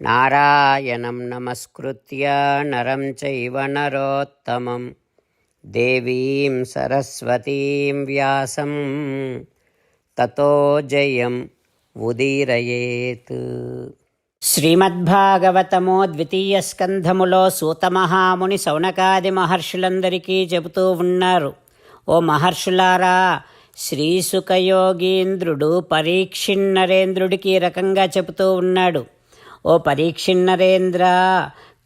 నారాయణం నమస్కృత్య నరం చైవ నరోత్తమం దేవీం సరస్వతీం వ్యాసం తతో జయం ఉదీరయేత్ శ్రీమద్భాగవతము ద్వితీయ స్కంధములో సూతమహాముని సౌనకాది మహర్షులందరికీ చెబుతూ ఉన్నారు। ఓ మహర్షులారా శ్రీసుఖయోగీంద్రుడు పరీక్షిన్నరేంద్రుడికి నరేంద్రుడికి రకంగా చెబుతూ ఉన్నాడు। ఓ పరీక్షిన్నరేంద్ర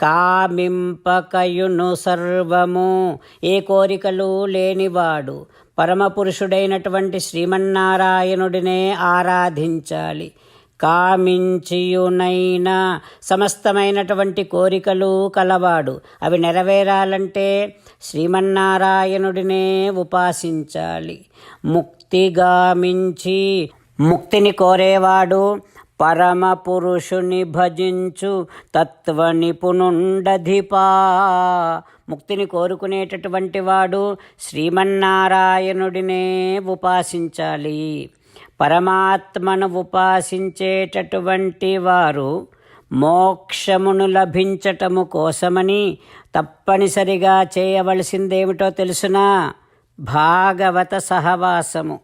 కామింపకయును సర్వము. ఏ కోరికలు లేనివాడు పరమపురుషుడైనటువంటి శ్రీమన్నారాయణుడినే ఆరాధించాలి. కామించియునైన సమస్తమైనటువంటి కోరికలు కలవాడు. అవి నెరవేరాలంటే శ్రీమన్నారాయణుడినే ఉపాసించాలి. ముక్తిగామించి ముక్తిని కోరేవాడు పరమ పురుషుని భజించు తత్వ నిపుణుండధిపా ముక్తిని కోరుకునేటటువంటి వాడు శ్రీమన్నారాయణుడినే ఉపాసించాలి. పరమాత్మను ఉపాసించేటటువంటి వారు మోక్షమును లభించటము కోసమని తప్పనిసరిగా చేయవలసిందేమిటో తెలుసునా? భాగవత సహవాసము.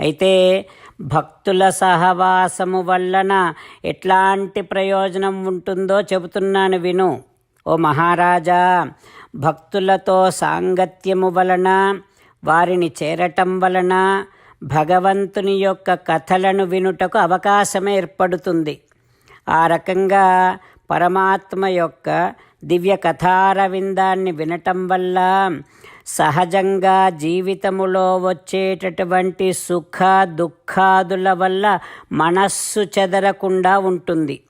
అయితే భక్తుల సహవాసము వలన ఎట్లాంటి ప్రయోజనం ఉంటుందో చెబుతున్నాను విను. ఓ మహారాజా భక్తులతో సాంగత్యము వలన వారిని చేరటం వలన భగవంతుని యొక్క కథలను వినుటకు అవకాశం ఏర్పడుతుంది. ఆ రకంగా పరమాత్మ యొక్క దివ్య కథారవిందాన్ని వినటం వల్ల సహజంగా జీవితములో వచ్చేటటువంటి సుఖ దుఃఖాదుల వల్ల మనస్సు చెదరకుండా ఉంటుంది.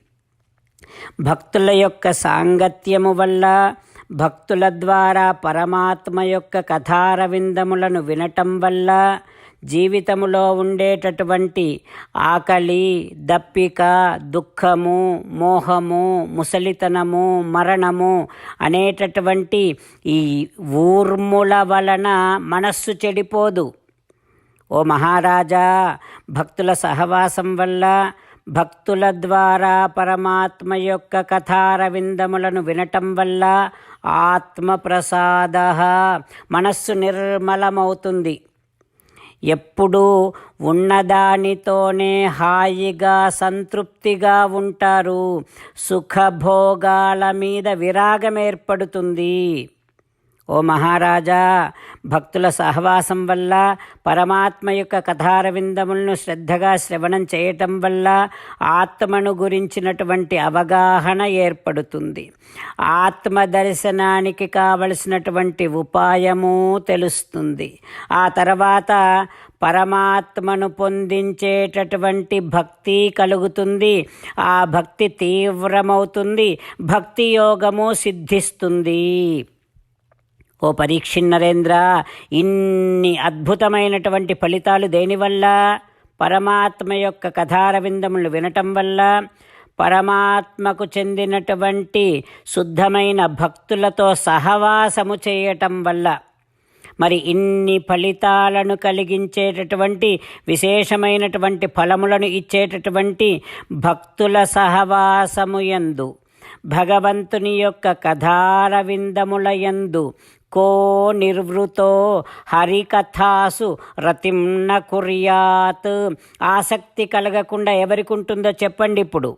భక్తుల యొక్క సాంగత్యము వల్ల భక్తుల ద్వారా పరమాత్మ యొక్క కథారవిందములను వినటం వల్ల జీవితములో ఉండేటటువంటి ఆకలి దప్పిక దుఃఖము మోహము ముసలితనము మరణము అనేటటువంటి ఈ ఊర్ముల వలన మనస్సు చెడిపోదు. ఓ మహారాజా భక్తుల సహవాసం వల్ల భక్తుల ద్వారా పరమాత్మ యొక్క కథారవిందములను వినటం వల్ల ఆత్మప్రసాద మనస్సు నిర్మలమవుతుంది. ఎప్పుడూ ఉన్నదానితోనే హాయిగా సంతృప్తిగా ఉంటారు. సుఖభోగాల మీద విరాగం ఏర్పడుతుంది. ఓ మహారాజా భక్తుల సహవాసం వల్ల పరమాత్మ యొక్క కథారవిందములను శ్రద్ధగా శ్రవణం చేయటం వల్ల ఆత్మను గురించినటువంటి అవగాహన ఏర్పడుతుంది. ఆత్మ దర్శనానికి కావలసినటువంటి ఉపాయము తెలుస్తుంది. ఆ తర్వాత పరమాత్మను పొందించేటటువంటి భక్తి కలుగుతుంది. ఆ భక్తి తీవ్రమవుతుంది. భక్తి యోగము సిద్ధిస్తుంది. ఓ పరీక్షిన్నరేంద్ర ఇన్ని అద్భుతమైనటువంటి ఫలితాలు దేనివల్ల పరమాత్మ యొక్క కథారవిందములు వినటం వల్ల? పరమాత్మకు చెందినటువంటి శుద్ధమైన భక్తులతో సహవాసము చేయటం వల్ల? మరి ఇన్ని ఫలితాలను కలిగించేటటువంటి విశేషమైనటువంటి ఫలములను ఇచ్చేటటువంటి భక్తుల సహవాసము యందు భగవంతుని యొక్క కథారవిందముల కో నిర్వృతో హరికథాసు రతింన కుర్యాత్ ఆసక్తి కలగకుండా ఎవరికి ఉంటుందో చెప్పండి ఇప్పుడు.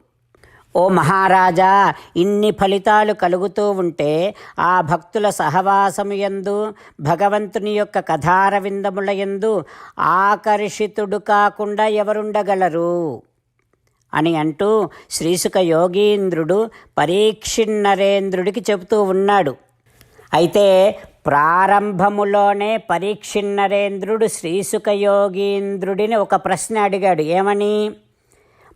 ఓ మహారాజా ఇన్ని ఫలితాలు కలుగుతూ ఉంటే ఆ భక్తుల సహవాసము యందు భగవంతుని యొక్క కథారవిందముల యందు ఆకర్షితుడు కాకుండా ఎవరుండగలరు? అని అంటూ శ్రీసుక యోగీంద్రుడు పరీక్షిన్నరేంద్రుడికి చెబుతూ ఉన్నాడు. అయితే ప్రారంభములోనే పరీక్షిన్నరేంద్రుడు శ్రీసుఖ యోగీంద్రుడిని ఒక ప్రశ్న అడిగాడు. ఏమని?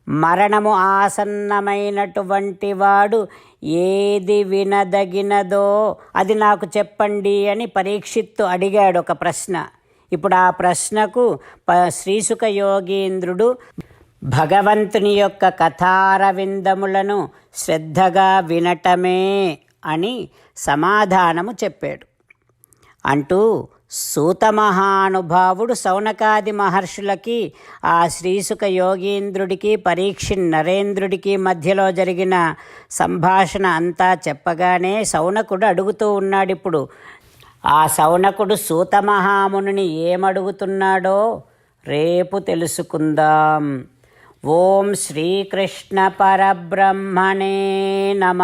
మరణము ఆసన్నమైనటువంటి వాడు ఏది వినదగినదో అది నాకు చెప్పండి అని పరీక్షిత్తు అడిగాడు ఒక ప్రశ్న. ఇప్పుడు ఆ ప్రశ్నకు ప యోగీంద్రుడు భగవంతుని యొక్క కథారవిందములను శ్రద్ధగా వినటమే అని సమాధానము చెప్పాడు. అంటూ సూత మహానుభావుడు సౌనకాది మహర్షులకి ఆ శ్రీసుక యోగీంద్రుడికి పరీక్ష నరేంద్రుడికి మధ్యలో జరిగిన సంభాషణ అంతా చెప్పగానే సౌనకుడు అడుగుతూ ఉన్నాడు ఇప్పుడు ఆ సౌనకుడు సూతమహాముని ఏమడుగుతున్నాడో రేపు తెలుసుకుందాం. ఓం శ్రీకృష్ణ పరబ్రహ్మణే నమ.